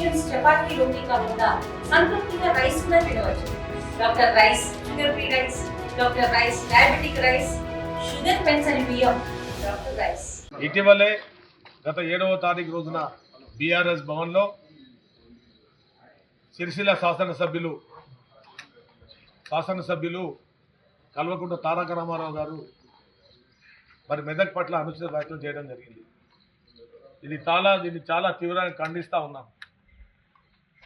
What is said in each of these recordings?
Combinations chapati రోటీ కాకుండా సంతృప్తిగా rice కూడా తినవచ్చు. Doctor rice sugar free rice doctor rice diabetic rice sugar పెన్సని బియ్యం. డాక్టర్ రైస్ ఇటీవలే గత ఏడవ తారీఖు రోజున బీఆర్ఎస్ భవన్లో సిరిసిల్ల శాసనసభ్యులు శాసనసభ్యులు కల్వకుంట తారక రామారావు గారు మరి మెదక్ పట్ల అనుచిత వ్యాఖ్యలు చేయడం జరిగింది. ఇది చాలా దీన్ని చాలా తీవ్రంగా ఖండిస్తూ ఉన్నాం.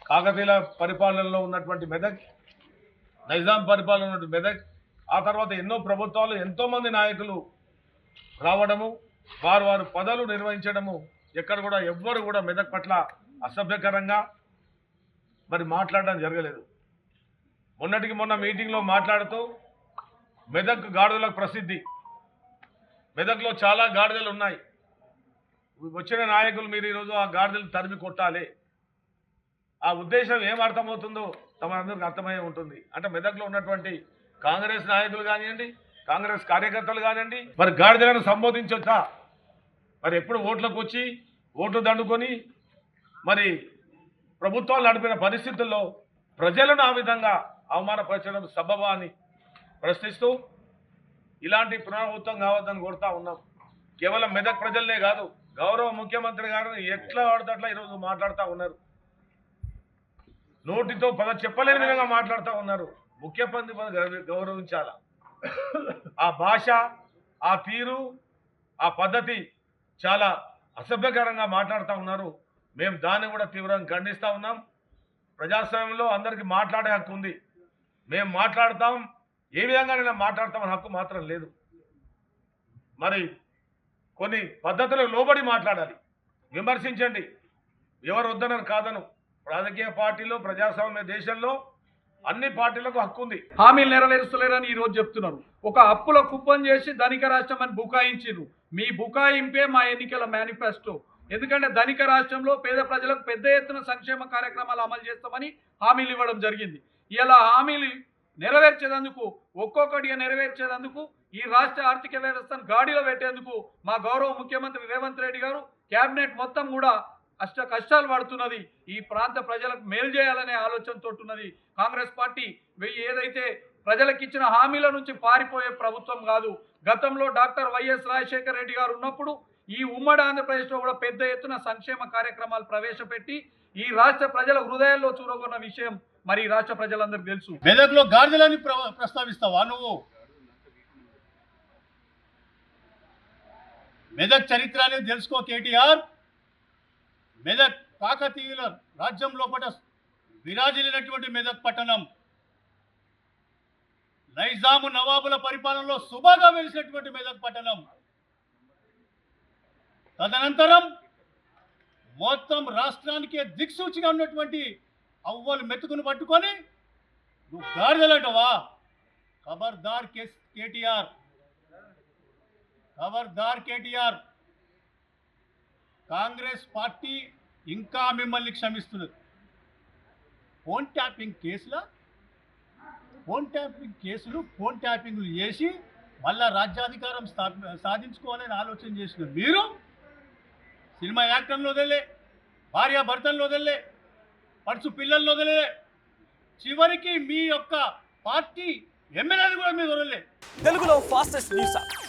కాకతీయుల పరిపాలనలో ఉన్నటువంటి మెదక్ నైజాం పరిపాలన ఉన్నటువంటి మెదక్ ఆ తర్వాత ఎన్నో ప్రభుత్వాలు ఎంతోమంది నాయకులు రావడము వారు వారు పదవులు నిర్వహించడము ఎక్కడ కూడా ఎవ్వరు కూడా మెదక్ పట్ల అసభ్యకరంగా మరి మాట్లాడడం జరగలేదు. మొన్నటికి మొన్న మీటింగ్లో మాట్లాడుతూ మెదక్ గాడిదలకు ప్రసిద్ధి. మెదక్లో చాలా గాడిదలు ఉన్నాయి. వచ్చిన నాయకులు మీరు ఈరోజు ఆ గాడిదలు తరిమి కొట్టాలి. ఆ ఉద్దేశం ఏం అర్థమవుతుందో తమ అందరికి ఉంటుంది. అంటే మెదక్లో ఉన్నటువంటి కాంగ్రెస్ నాయకులు కానివ్వండి కాంగ్రెస్ కార్యకర్తలు కానివ్వండి మరి గాడిదలను సంబోధించొచ్చా? మరి ఎప్పుడు ఓట్లకు వచ్చి ఓట్లు దండుకొని మరి ప్రభుత్వాలు నడిపిన పరిస్థితుల్లో ప్రజలను ఆ విధంగా అవమానపరచడం సబబా అని ప్రశ్నిస్తూ ఇలాంటి పునరావృతం కావద్దని కోరుతా ఉన్నాం. కేవలం మెదక్ ప్రజలనే కాదు గౌరవ ముఖ్యమంత్రి గారు ఎట్లా వాడితే అట్లా ఈరోజు మాట్లాడుతూ ఉన్నారు. నోటితో పద చెప్పలేని విధంగా మాట్లాడుతూ ఉన్నారు. ముఖ్య పంది గౌరవించాల? ఆ భాష ఆ తీరు ఆ పద్ధతి చాలా అసభ్యకరంగా మాట్లాడుతూ ఉన్నారు. మేము దాన్ని కూడా తీవ్రంగా ఖండిస్తూ ఉన్నాం. ప్రజాస్వామ్యంలో అందరికీ మాట్లాడే హక్కు ఉంది. మేము మాట్లాడతాం. ఏ విధంగానైనా మాట్లాడతామని హక్కు మాత్రం లేదు. మరి కొన్ని పద్ధతులకు లోబడి మాట్లాడాలి. విమర్శించండి. ఎవరు వద్దనని కాదను. రాజకీయ పార్టీలు ప్రజాస్వామ్య దేశంలో అన్ని పార్టీలకు హక్కు ఉంది. హామీలు నెరవేరుస్తలేరని ఈ రోజు చెప్తున్నారు. ఒక అప్పుల కుప్పం చేసి ధనిక రాష్ట్రం అని బుకాయించారు మీ బుకాయింపే మా ఎన్నికల మేనిఫెస్టో. ఎందుకంటే ధనిక రాష్ట్రంలో పేద ప్రజలకు పెద్ద ఎత్తున సంక్షేమ కార్యక్రమాలు అమలు చేస్తామని హామీలు ఇవ్వడం జరిగింది. ఇలా హామీలు నెరవేర్చేందుకు ఒక్కొక్కటిగా నెరవేర్చేందుకు ఈ రాష్ట్ర ఆర్థిక వ్యవస్థను గాడిలో పెట్టేందుకు మా గౌరవ ముఖ్యమంత్రి రేవంత్ రెడ్డి గారు కేబినెట్ మొత్తం కూడా అష్ట కష్టాలు పడుతున్నది. ఈ ప్రాంత ప్రజలకు మేలు చేయాలనే ఆలోచనతో ఉన్నది. కాంగ్రెస్ పార్టీ వెయ్యి ఏదైతే ప్రజలకు ఇచ్చిన హామీల నుంచి పారిపోయే ప్రభుత్వం కాదు. గతంలో డాక్టర్ వైఎస్ రాజశేఖర రెడ్డి గారు ఉన్నప్పుడు ఈ ఉమ్మడి ఆంధ్రప్రదేశ్లో కూడా పెద్ద ఎత్తున సంక్షేమ కార్యక్రమాలు ప్రవేశపెట్టి ఈ రాష్ట్ర ప్రజల హృదయాల్లో చూరగొన్న విషయం మరి ఈ రాష్ట్ర ప్రజలందరికీ తెలుసు. మెదక్లో గాడిదలని ప్ర- ప్రస్తావిస్తావా నువ్వు? మెదక్ చరిత్ర అనేది తెలుసుకో కేటీఆర్. మెదక్ కాకతీయుల రాజ్యం లోపల విరాజిల్లినటువంటి మెదక్ పట్టణం. నైజాము నవాబుల పరిపాలనలో శుభగా వెలిసినటువంటి మెదక్ పట్టణం. తదనంతరం మొత్తం రాష్ట్రానికే దిక్సూచిగా ఉన్నటువంటి అవ్వలు మెతుకును పట్టుకొని నువ్వు గాడిదలంటవా? ఖబర్దార్ కేటీఆర్. ఖబర్దార్ కేటీఆర్. కాంగ్రెస్ పార్టీ ఇంకా మిమ్మల్ని క్షమిస్తున్నది. ఫోన్ ట్యాపింగ్ కేసుల? ఫోన్ ట్యాపింగ్ కేసులు ఫోన్ ట్యాపింగ్లు చేసి మళ్ళా రాజ్యాధికారం స్థాపి సాధించుకోవాలని ఆలోచన చేసిన మీరు సినిమా యాక్టర్లు వదిలే భార్య భర్తలను వదిలే పడుచు పిల్లల్లో వదిలే చివరికి మీ యొక్క పార్టీ ఎమ్మెల్యేలు కూడా మీరు వదలలే. తెలుగులో ఫాస్టెస్ట్ న్యూస్?